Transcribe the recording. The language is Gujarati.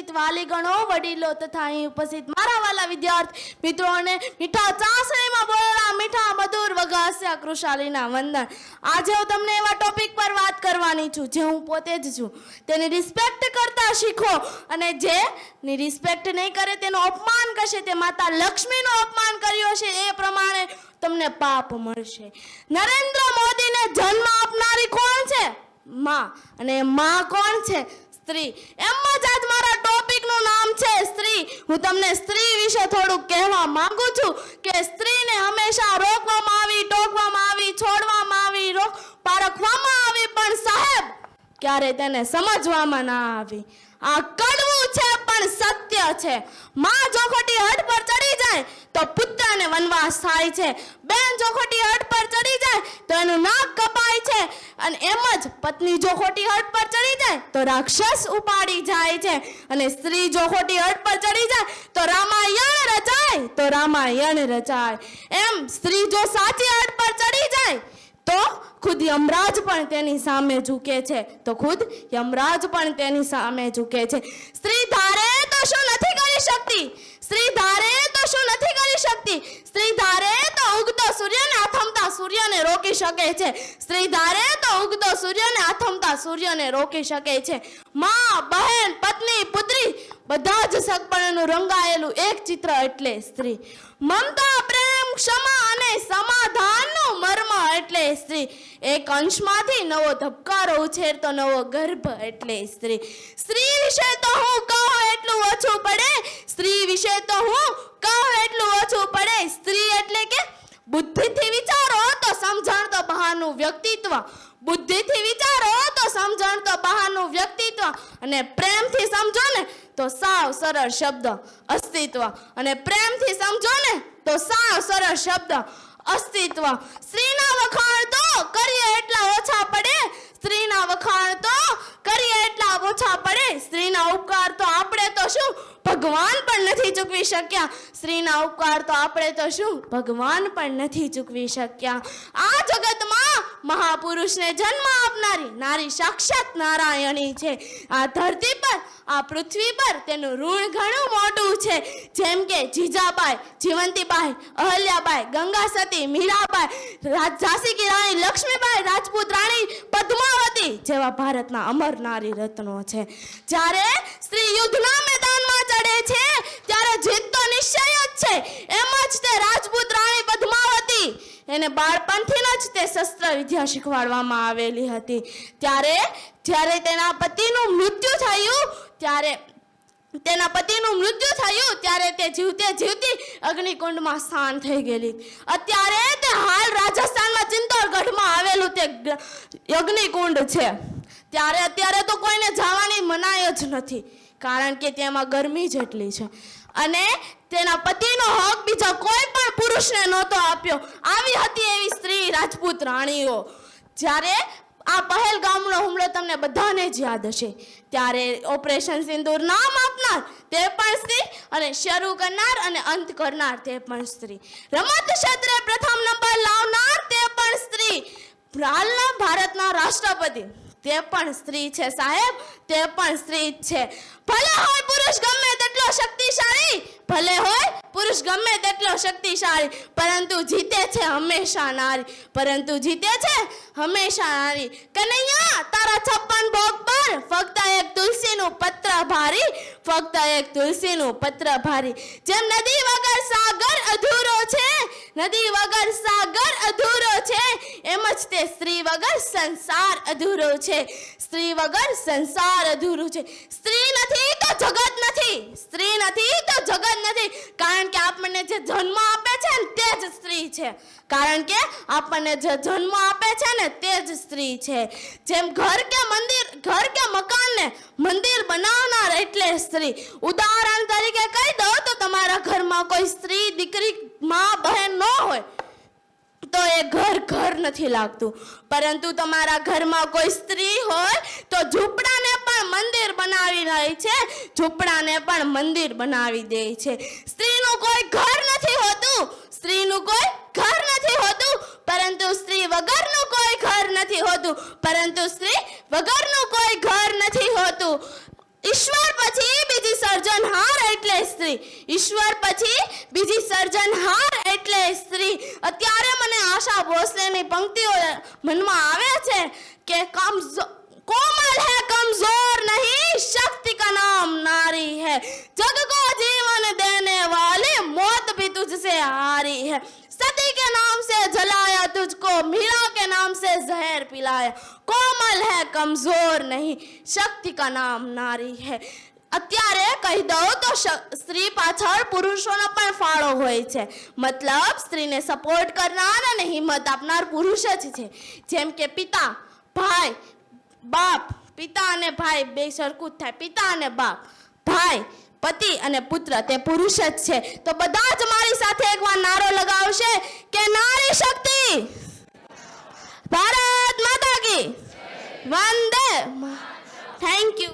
ઉપસ્થિત વાલીગણો, વડીલો તથા અહીં ઉપસ્થિત મારા વાલા વિદ્યાર્થી મિત્રોને મીઠા ચાસણીમાં બોલેલા મીઠા મધુર વગાસ્યા કૃષાલીના વંદન. આજે હું તમને એવા ટોપિક પર વાત કરવાની છું જે હું પોતે જ છું. તેની રિસ્પેક્ટ કરતા શીખો અને જે ની રિસ્પેક્ટ નહીં કરે તેનું અપમાન કરશે, તે માતા લક્ષ્મીનું અપમાન કર્યો હશે એ પ્રમાણે તમને પાપ મળશે. નરેન્દ્ર મોદીને જન્મ આપનારી કોણ છે? માં. અને માં કોણ છે? સ્ત્રી. એમ જ આજ મારા ટોપિકનું નામ છે સ્ત્રી. હું તમને સ્ત્રી વિશે થોડુંક કહેવા માંગુ છું કે સ્ત્રીને હંમેશા રોકવામાં આવી, ટોકવામાં આવી, છોડવામાં આવી પારખવામાં આવી, પણ સાહેબ ક્યારે તેને સમજવામાં ના આવી. આ કડવું છે, પણ સત્ય છે. માં જોખોટી હટ પર ચડી જાય તો પુત્રને વનવાસ થાય છે. બેન જોખોટી હટ પર ચડી જાય તો એનું નાક કપાય છે અને એમ જ પત્ની જો ખોટી હટ પર ચડી જાય તો રાક્ષસ ઉપાડી જાય છે. અને સ્ત્રી જો ખોટી હટ પર ચડી જાય તો રામાયણ રચાય, તો રામાયણ રચાય. એમ સ્ત્રી જો સાચી હટ પર ચડી જાય તો ખુદ યમરાજ પણ તેની સામે ઝૂકે છે. તો ખુદ યમરાજ પણ તેની સામે ઝૂકે છે. સ્ત્રી ધારે તો શું નથી કરી શકતી સ્ત્રી ધારે તો શું નથી કરી શકતી સ્ત્રી ધારે તો ઉગતો સૂર્યને આથમતા સૂર્યને રોકી શકે છે. સ્ત્રી ધારે તો ઉગતો સૂર્યને આથમતા સૂર્યને રોકી શકે છે. માં, બહેન, પત્ની, પુત્રી બધા જ સગપણનું રંગાયેલું એક ચિત્ર એટલે સ્ત્રી. મમતા, પ્રેમ, ક્ષમા અને સમાધાનનું મર્મ એટલે સ્ત્રી. એક અંશમાંથી નવો ધબકારો ઉછેરતો નવો ગર્ભ એટલે સ્ત્રી. સ્ત્રી વિશે તો હું કહું એટલું ઓછું પડે. સ્ત્રી વિશે તો હું કહું એટલું ઓછું પડે. સ્ત્રી એટલે કે બુદ્ધિથી વિચારો તો સમજણ તો બહારનું વ્યક્તિત્વ. બુદ્ધિથી વિચારો તો સમજણ તો બહારનું વ્યક્તિત્વ. અને પ્રેમથી સમજો ને તો સાવ સરળ શબ્દ. અસ્તિત્વ. અને પ્રેમથી સમજો ને તો સાવ સરળ શબ્દ. અસ્તિત્વ. સ્ત્રીના વખાણ તો કરીએ એટલા ઓછા પડે. સ્ત્રીના વખાણ તો કરીએ એટલા ઓછા પડે. સ્ત્રીના ઉપકાર તો આપણે તો શું? ભગવાન પણ નથી ચૂકવી શક્યા. સ્ત્રીના ઉપકાર તો આપણે તો શું? ભગવાન પણ નથી ચૂકવી શક્યા. આ જગતમાં મહાપુરુષને જન્મ આપનારી નારી સાક્ષાત નારાયણી છે. આ ધરતી પર, આ પૃથ્વી પર તેનું ઋણ ઘણું મોટું છે. જેમ કે જીજાબાઈ, જીવંતીબાઈ, અહલ્યાબાઈ ગંગા સતી મીરાબાઈ ઝાંસી રાણી, લક્ષ્મીબાઈ, રાજપૂત રાણી, પદ્માવતી જેવા ભારતના અમર નારી રત્નો છે. જ્યારે સ્ત્રી યુદ્ધના મેદાનમાં ચડે છે ત્યારે જીત તો નિશ્ચય જ છે એમ જ તે રાજપૂત રાણી પદ્માવતી એને બાળપણથી જ તે શસ્ત્ર વિદ્યા શીખવાડવામાં આવેલી હતી. ત્યારે, જ્યારે તેના પતિનું મૃત્યુ થયું, ત્યારે તેના પતિનું મૃત્યુ થયું, ત્યારે તે જીવતે જીવતી અગ્નિકુંડમાં સ્થાન થઈ ગયેલી. અત્યારે તે હાલ રાજસ્થાનમાં ચિત્તોડગઢમાં આવેલું તે અગ્નિકુંડ છે. ત્યારે અત્યારે તો કોઈને જવાની મનાય જ નથી, કારણ કે તેમાં ગરમી જેટલી છે. અને તેના પતિનો હક બીજા કોઈ પણ પુરુષને નહોતો આપ્યો. આવી હતી એવી સ્ત્રી રાજપૂત રાણીઓ. જ્યારે આ પહેલગામનો હુમલો તમને બધાને જ યાદ હશે. ત્યારે ઓપરેશન સિંદૂર નામ આપનાર તે પણ સ્ત્રી અને શરૂ કરનાર અને અંત કરનાર તે પણ સ્ત્રી. રમત ક્ષેત્રે પ્રથમ નંબર લાવનાર તે પણ સ્ત્રી. હાલના ભારતના રાષ્ટ્રપતિ. તે પણ સ્ત્રી છે, સાહેબ. તે પણ સ્ત્રી જ છે. ભલે હોય પુરુષ ગમે તેટલો શક્તિશાળી, ભલે હોય પુરુષ ગમે તેટલો શક્તિશાળી, પરંતુ જીતે છે હંમેશા નારી. પરંતુ જીતે છે હંમેશા નારી. કનૈયા, તારા છપ્પન ભોગ પર ફક્ત એક તુલસીનું પત્ર ભારી, ફક્ત એક તુલસીનું પત્ર ભારી. જેમ નદી વગર સાગર અધૂરો છે, નદી વગર સાગર અધૂરો છે, એમ જ તે સ્ત્રી વગર સંસાર અધૂરો છે. સ્ત્રી વગર સંસાર અધૂરું છે. સ્ત્રી નથી તો જગત નથી. સ્ત્રી નથી તો જગત નથી. કારણ કે આપણને જે જન્મ આપે છે ને તે જ સ્ત્રી છે. કારણ કે આપણને જે જન્મ આપે છે ને તે જ સ્ત્રી છે. જેમ ઘર કે મંદિર, ઘર કે મકાનને મંદિર બનાવનાર એટલે સ્ત્રી. ઉદાહરણ તરીકે કહી દો તો તમારા ઘરમાં કોઈ સ્ત્રી, દીકરી, માં, બહેન ન હોય. તો એ ઘર ઘર નથી લાગતું. પરંતુ તમારા ઘરમાં કોઈ સ્ત્રી હોય તો ઝૂંપડાને પણ મંદિર બનાવી રહી છે. ઝૂંપડાને પણ મંદિર બનાવી દે છે. સ્ત્રીનું કોઈ ઘર નથી હોતું. સ્ત્રીનું કોઈ ઘર નથી હોતું. પરંતુ સ્ત્રી વગરનું કોઈ ઘર નથી હોતું. પરંતુ સ્ત્રી વગરનું કોઈ ઘર નથી હોતું. ઈશ્વર પછી સર્જનહાર એટલે સ્ત્રી ઈશ્વર પછી બીજી સર્જનહાર એટલે સ્ત્રી અત્યારે મને આશા ભોસલેની પંક્તિઓ મનમાં આવે છે કે કમજો कोमल है कमजोर नहीं शक्ति का नाम नारी है जग को जीवन देने वाली मौत भी तुझसे हारी है सती के नाम से जलाया तुझको मीरा के नाम से जहर पिलाया कोमल है कमजोर नहीं शक्ति का नाम नारी है અત્યારે કહી દઉં તો સ્ત્રી પાછળ પુરુષોનો પણ ફાળો હોય છે. મતલબ સ્ત્રીને સપોર્ટ કરનાર અને હિંમત આપનાર પુરુષ જ છે. જેમ કે પિતા, ભાઈ, બાપ, પિતા અને ભાઈ બે સરખું જ થાય. પિતા અને બાપ, ભાઈ, પતિ અને પુત્ર તે પુરુષ જ છે. તો બધા જ મારી સાથે એકવાર નારો લગાવશે કે નારી શક્તિ! ભારત માતા કી! વંદે થેન્ક યુ